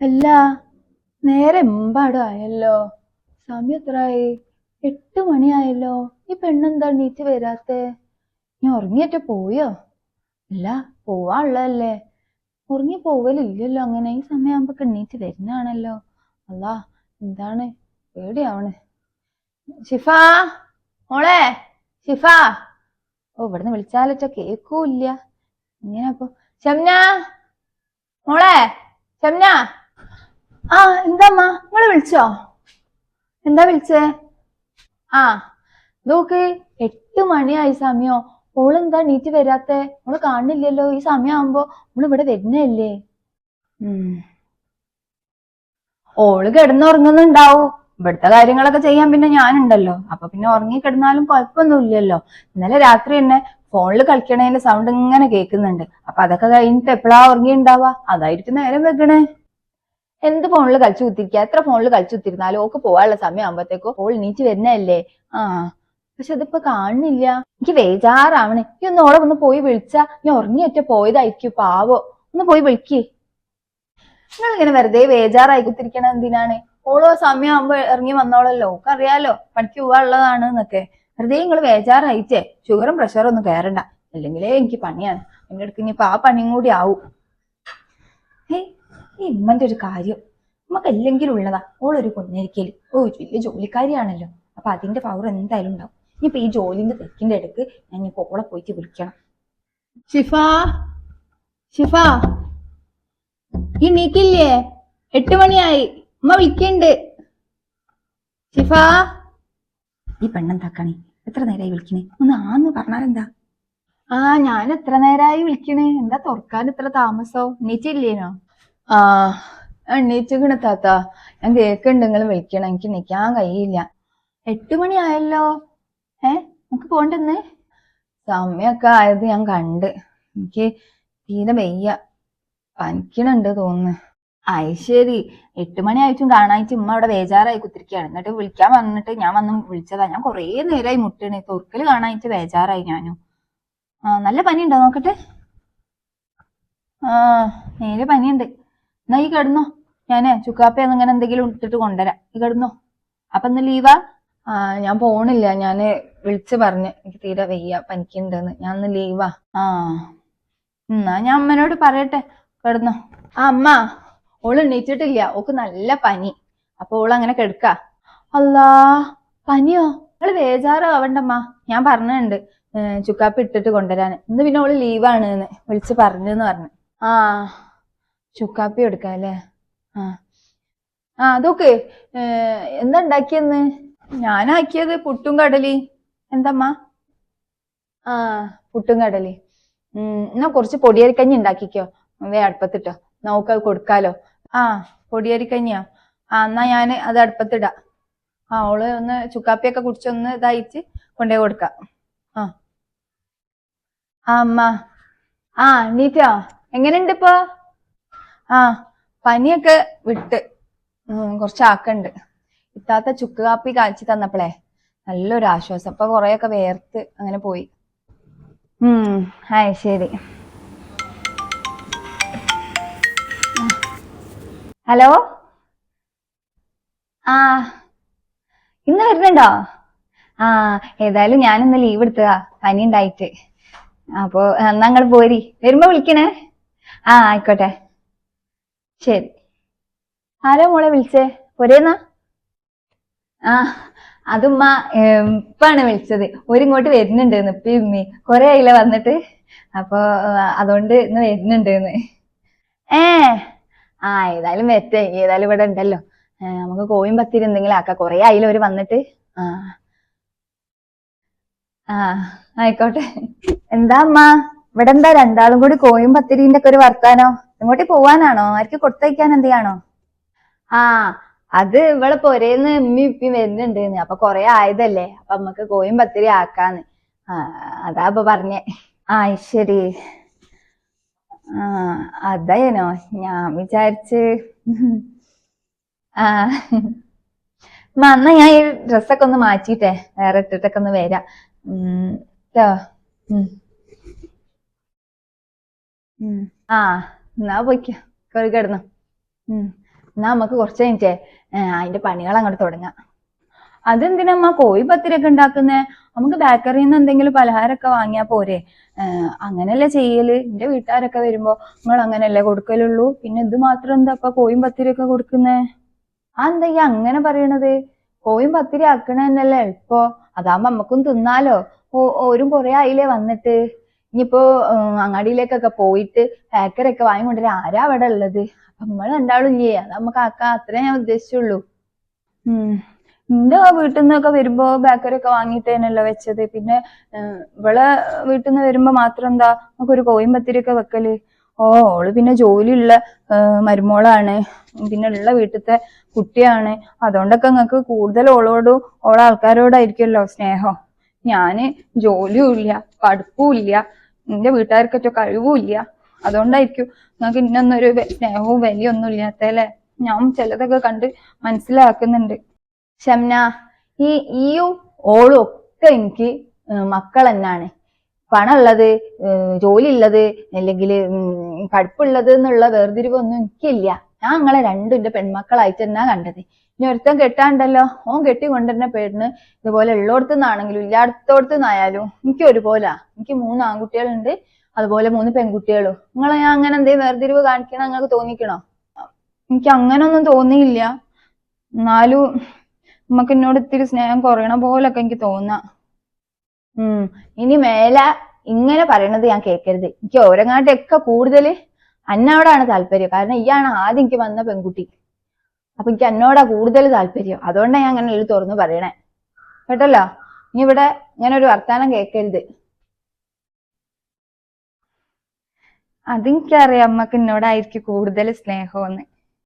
അല്ല നേരെ എമ്പാടും ആയല്ലോ. സമയം എത്രയായി എട്ട് മണിയായല്ലോ. ഈ പെണ്ണെന്താ എണീറ്റ് വരാത്തെ? ഞാൻ ഉറങ്ങിയിട്ട് പോയോ? അല്ല പോവാള്ളല്ലേ ഉറങ്ങി പോവലില്ലല്ലോ അങ്ങനെ. ഈ സമയമാകുമ്പോ എണീറ്റ് വരുന്നതാണല്ലോ അല്ല എന്താണ്? പേടിയാവണ്. ഷിഫ മോളെ ഷിഫ. ഓ ഇവിടുന്ന് വിളിച്ചാലൊച്ച കേക്കൂല്ല. ഇങ്ങനെ അപ്പൊ ഷംന മോളെ ഷംന. ആ എന്താമ്മ? നിങ്ങൾ വിളിച്ചോ? എന്താ വിളിച്ചേ? ആ നോക്ക് എട്ട് മണിയായി സമയം. ഓളെന്താ നീറ്റ് വരാത്തെ? ഓൾ കാണില്ലല്ലോ ഈ സമയമാകുമ്പോ ഓൾ ഇവിടെ വരുന്നല്ലേ ഓൾ കിടന്നുറങ്ങുന്നുണ്ടാവും. ഇവിടുത്തെ കാര്യങ്ങളൊക്കെ ചെയ്യാൻ പിന്നെ ഞാനുണ്ടല്ലോ. അപ്പൊ പിന്നെ ഉറങ്ങി കിടന്നാലും കുഴപ്പമൊന്നുമില്ലല്ലോ. ഇന്നലെ രാത്രി തന്നെ ഫോണിൽ കളിക്കണേന്റെ സൗണ്ട് ഇങ്ങനെ കേൾക്കുന്നുണ്ട്. അപ്പൊ അതൊക്കെ കഴിഞ്ഞിട്ട് എപ്പോഴാ ഉറങ്ങി ഉണ്ടാവുക അതായിരിക്കും നേരം വെക്കണേ. എന്ത് ഫോണിൽ കളിച്ചു കുത്തിരിക്കുക എത്ര ഫോണിൽ കളിച്ചു കുത്തിരുന്നാലും ഓക്ക് പോകാനുള്ള സമയം ആകുമ്പോഴത്തേക്കോ നീച്ച് വരുന്നതല്ലേ? ആ പക്ഷെ അതിപ്പോ കാണുന്നില്ല. എനിക്ക് വേജാറാവണേ. ഈ ഒന്ന് ഓളെ ഒന്ന് പോയി വിളിച്ചാ ഞാൻ ഉറങ്ങിയൊറ്റ പോയതായിരിക്കും പാവോ. ഒന്ന് പോയി വിളിക്കേ. നിങ്ങൾ ഇങ്ങനെ വെറുതെ വേജാറായി കുത്തിരിക്കണ എന്തിനാണ്? ഓളോ സമയമാകുമ്പോ ഇറങ്ങി വന്നോളല്ലോ. ഓക്ക് അറിയാലോ പണിക്ക് പോവാനുള്ളതാണ് എന്നൊക്കെ. വെറുതെ നിങ്ങൾ വേജാറായിട്ടേ. ഷുഗറും പ്രഷറും ഒന്നും കയറണ്ട അല്ലെങ്കിലേ എനിക്ക് പണിയാണ്. എന്റെ അടുത്ത് ഇനിയിപ്പോ ആ പണിയും കൂടി ആവും. ഈ ഉമ്മന്റെ ഒരു കാര്യം. നമുക്ക് എല്ലെങ്കിലും ഉള്ളതാ. ഓളൊരു പൊന്നരിക്കൽ. ഓ വലിയ ജോലിക്കാരിയാണല്ലോ. അപ്പൊ അതിന്റെ പവർ എന്തായാലും ഉണ്ടാവും. ഇനിയിപ്പൊ ഈ ജോലിന്റെ തെക്കിന്റെ ഇടയ്ക്ക് ഞാൻ ഇപ്പൊ ഓളെ പോയിട്ട് വിളിക്കണം. ഷിഫ ഷിഫ. ഈ നീക്കില്ലേ എട്ട് മണിയായി. ഉമ്മ വിളിക്കണ്ട്. ഷിഫ. ഈ പെണ്ണെന്താക്കണേ? എത്ര നേരമായി വിളിക്കണേ? ഒന്ന് ആന്ന് പറഞ്ഞാലെന്താ ആ ഞാൻ എത്ര നേരമായി വിളിക്കണേ? എന്താ തുറക്കാൻ ഇത്ര താമസോ? എണീറ്റില്ലേനോ? ആ എണ്ണീറ്റിക്കണ താത്ത ഞാൻ കേക്കുണ്ട് നിങ്ങൾ വിളിക്കണം. എനിക്ക് നിൽക്കാൻ കഴിയില്ല. എട്ട് മണി ആയല്ലോ. ഏ നമുക്ക് പോണ്ടെന്ന് സമയൊക്കെ ആയത് ഞാൻ കണ്ട്. എനിക്ക് തീരെ വയ്യ. പനിക്കണുണ്ട് തോന്നുന്നു. അയ് ശരി. എട്ട് മണി ആയിട്ടും കാണായിട്ട് ഉമ്മ അവിടെ ബേജാറായി കുത്തിരിക്കുകയാണ്. എന്നിട്ട് വിളിക്കാൻ വന്നിട്ട് ഞാൻ വന്ന് വിളിച്ചതാ. ഞാൻ കുറേ നേരമായി മുട്ടണേ. തുറക്കൽ കാണായിട്ട് ബേജാറായി ഞാനും. നല്ല പനിയുണ്ടോ നോക്കട്ടെ? ആ നേരെ പനിയുണ്ട്. എന്നാ ഈ കിടന്നോ. ഞാനേ ചുക്കാപ്പ അങ്ങനെ എന്തെങ്കിലും ഇട്ടിട്ട് കൊണ്ടുവരാം. ഈ കിടന്നോ. അപ്പൊ ഇന്ന് ലീവാ? ആ ഞാൻ പോണില്ല. ഞാൻ വിളിച്ചു പറഞ്ഞു എനിക്ക് തീരെ വയ്യ പനിക്കുണ്ടെന്ന്. ഞാൻ ഇന്ന് ലീവാ. ആ എന്നാ ഞാൻ അമ്മനോട് പറയട്ടെ. കിടന്നോ. ആ അമ്മ ഓൾ എണീറ്റിട്ടില്ല. ഓക്ക് നല്ല പനി. അപ്പൊ ഓൾ അങ്ങനെ കിടക്ക. അല്ലാ പനിയോ? ഓൾ ബേജാറാവണ്ടമ്മ. ഞാൻ പറഞ്ഞിട്ടുണ്ട് ചുക്കാപ്പ് ഇട്ടിട്ട് കൊണ്ടുവരാൻ ഇന്ന് പിന്നെ ഓൾ ലീവാണ് വിളിച്ച് പറഞ്ഞെന്ന് പറഞ്ഞു. ആ ചുക്കാപ്പി എടുക്കാം അല്ലേ ആ. ആ അതൊക്കെ എന്താ ഉണ്ടാക്കിയെന്ന്? ഞാനാക്കിയത് പുട്ടും കടലി. എന്തമ്മ? ആ പുട്ടും കടലി. ഉം എന്നാ കുറച്ച് പൊടിയരിക്കഞ്ഞി ഉണ്ടാക്കിക്കോ. വേ അടുപ്പത്തിട്ടോ. നമുക്ക് കൊടുക്കാലോ. ആ പൊടിയരിക്കഞ്ഞിയാ? ആ എന്നാ ഞാൻ അത് അടുപ്പത്തിടാം. ആ ഓൾ ഒന്ന് ചുക്കാപ്പിയൊക്കെ കുടിച്ചൊന്ന് ഇതായിട്ട് കൊണ്ടുപോയി കൊടുക്കാം. ആ. ആ അമ്മ. ആ എണീറ്റോ? എങ്ങനെയുണ്ട് ഇപ്പൊ? ആ പനിയൊക്കെ വിട്ട് കുറച്ച് ആക്കണ്ട് ഇത്താത്ത ചുക്ക് കാപ്പി കാച്ചി തന്നപ്പോഴേ നല്ലൊരു ആശ്വാസം. അപ്പൊ കുറെയൊക്കെ വേർത്ത് അങ്ങനെ പോയി. ഉം ശരി. ഹലോ? ആ ഇന്ന് വരുന്നുണ്ടോ? ആ ഏതായാലും ഞാൻ ഇന്ന് ലീവ് എടുത്തതാ. പനി ഉണ്ടായിട്ട് അപ്പോ എന്നാ അങ്ങോട്ട് പോരി? വരുമ്പോ വിളിക്കണേ. ആ ആയിക്കോട്ടെ. ശരി. ആരാ മോളെ വിളിച്ചേ? പൊരേന്നാ ആ അതുമ്മ ഇപ്പാണ് വിളിച്ചത്. ഒരിങ്ങോട്ട് വരുന്നുണ്ട് ഇപ്പൊ ഉമ്മി. കൊറേ ആയില്ല വന്നിട്ട്? അപ്പൊ അതുകൊണ്ട് ഇന്ന് വരുന്നുണ്ട് ഏ ആ ഏതായാലും വരട്ടെ. ഏതായാലും ഇവിടെ ഉണ്ടല്ലോ. നമുക്ക് കോയും പത്തിരി എന്തെങ്കിലും ആക്കാം. കൊറേ ആയില്ല അവർ വന്നിട്ട്? ആ. ആ ആയിക്കോട്ടെ. എന്താ അമ്മ ഇവിടെ എന്താ രണ്ടാളും കൂടി കോയും പത്തിരിന്റെ ഒക്കെ ഒരു വർത്താനോ? ഇങ്ങോട്ട് പോവാനാണോ? ആർക്ക് കൊടുത്തയക്കാൻ എന്തെയാണോ? ആ അത് ഇവളെ പൊരേന്ന് ഉമ്മി ഉപ്പി വരുന്നുണ്ട് അപ്പൊ കൊറേ ആയതല്ലേ? അപ്പൊ നമ്മക്ക് കോയും പത്തിരി ആക്കാന്ന്. ആ അതാ ഇപ്പൊ പറഞ്ഞേ. ആ ശരി. ആ അതായനോ ഞാൻ വിചാരിച്ച്. ആ മന്ന എന്നാ ഞാൻ ഈ ഡ്രസ്സൊക്കെ ഒന്ന് മാറ്റിട്ടെ വേറെ ഇട്ടിട്ടൊക്കെ ഒന്ന് വരാം. ഉം. ആ. എന്നാ പോയിക്ക. കേറി കിടന്നു. എന്നാ നമുക്ക് കുറച്ച് കഴിഞ്ഞിട്ടേ അതിന്റെ പണികൾ അങ്ങോട്ട് തുടങ്ങാം. അതെന്തിനമ്മ കോഴി പത്തിരൊക്കെ ഉണ്ടാക്കുന്നേ? നമുക്ക് ബേക്കറിയിൽ നിന്ന് എന്തെങ്കിലും പലഹാരമൊക്കെ വാങ്ങിയാ പോരെ. അങ്ങനെയല്ലേ ചെയ്യൽ? എന്റെ വീട്ടുകാരൊക്കെ വരുമ്പോ നിങ്ങൾ അങ്ങനെയല്ലേ കൊടുക്കലുള്ളൂ? പിന്നെ ഇത് മാത്രം എന്താ ഇപ്പൊ കോയും പത്തിരിയൊക്കെ കൊടുക്കുന്നേ? ആ എന്താ അങ്ങനെ പറയണത്? കോയും പത്തിരി ആക്കണ തന്നെയല്ലേ എളുപ്പോ. അതാവുമ്പോ നമ്മക്കും തിന്നാലോ? ഓരും കൊറേ ആയില്ലേ വന്നിട്ട്? ഇനിയിപ്പോ അങ്ങാടിയിലേക്കൊക്കെ പോയിട്ട് ബേക്കറിയൊക്കെ വാങ്ങിക്കൊണ്ടിരാൻ ആരാ അവിടെ ഉള്ളത്? അപ്പൊ നമ്മൾ രണ്ടാളും ഇല്ലേ? അത് നമുക്ക് ആക്കാം അത്രേ ഞാൻ ഉദ്ദേശിച്ചുള്ളൂ. ഉം. എന്റെ വീട്ടിൽ നിന്നൊക്കെ വരുമ്പോ ബേക്കറി ഒക്കെ വാങ്ങിയിട്ടേനല്ലോ വെച്ചത്? പിന്നെ ഇവളെ വീട്ടിൽ നിന്ന് വരുമ്പോ മാത്രം എന്താ നമുക്ക് ഒരു കോയമ്പത്തിരി ഒക്കെ വെക്കൽ? ഓ ഓൾ പിന്നെ ജോലിയുള്ള മരുമോളാണ്. പിന്നെ ഉള്ള വീട്ടിലത്തെ കുട്ടിയാണ്. അതുകൊണ്ടൊക്കെ നിങ്ങൾക്ക് കൂടുതൽ ഓളോടും ഓളെ ആൾക്കാരോടായിരിക്കുമല്ലോ സ്നേഹം. ഞാൻ ജോലിയും ഇല്ല പഠിപ്പും ഇല്ല എന്റെ വീട്ടുകാർക്കൊക്കെ കഴിവും ഇല്ല അതുകൊണ്ടായിരിക്കും നിങ്ങൾക്ക് ഇന്നൊന്നൊരു സ്നേഹവും വിലയൊന്നും ഇല്ലാത്തല്ലേ ഞാൻ ചിലതൊക്കെ കണ്ട് മനസ്സിലാക്കുന്നുണ്ട്. ഷംന ഈ ഈയും ഓളും ഒക്കെ എനിക്ക് മക്കൾ തന്നെയാണ് പണമുള്ളത് ജോലി ഉള്ളത് അല്ലെങ്കിൽ പഠിപ്പുള്ളത് എന്നുള്ള വേർതിരിവൊന്നും എനിക്കില്ല. ഞാൻ നിങ്ങളെ രണ്ടും എന്റെ പെൺമക്കളായിട്ട് തന്നെ കണ്ടത്. ഇനി ഒരുത്തൻ കെട്ടാണ്ടല്ലോ? ഓൻ കെട്ടി കൊണ്ടുവരുന്ന പേരിന് ഇതുപോലെ ഉള്ളോടത്തു നിന്നാണെങ്കിലും ഉള്ളോടത്തുനിന്നാണെങ്കിലും ഇല്ലാത്തോടത്തുനിന്നായാലും എനിക്ക് ഒരുപോലെ. എനിക്ക് മൂന്ന് ആൺകുട്ടികളുണ്ട് അതുപോലെ മൂന്ന് പെൺകുട്ടികളും. നിങ്ങളെ ഞാൻ അങ്ങനെ എന്തേ വേർതിരിവ് കാണിക്കണം നിങ്ങൾക്ക് തോന്നിക്കണോ? എനിക്ക് അങ്ങനെ ഒന്നും തോന്നിയില്ല. എന്നാലും നമുക്ക് എന്നോട് ഇത്തിരി സ്നേഹം കുറയണ പോലൊക്കെ എനിക്ക് തോന്നാ. ഉം. ഇനി മേല ഇങ്ങനെ പറയണത് ഞാൻ കേൾക്കരുത് എനിക്ക് ഓരങ്ങാട്ടൊക്കെ കൂടുതൽ അന്നോടാണ് താല്പര്യം. കാരണം ഇയാണ് ആദ്യം എനിക്ക് വന്ന പെൺകുട്ടി. അപ്പൊ എനിക്ക് എന്നോടാ കൂടുതൽ താല്പര്യം. അതുകൊണ്ടാണ് ഞാൻ അങ്ങനെ എഴുതി തുറന്നു പറയണേ. കേട്ടല്ലോ? ഇനി ഇവിടെ ഇങ്ങനെ ഒരു വർത്താനം കേൾക്കരുത് അതെനിക്കറിയാം അമ്മയ്ക്ക് എന്നോടായിരിക്കും കൂടുതൽ സ്നേഹമെന്ന്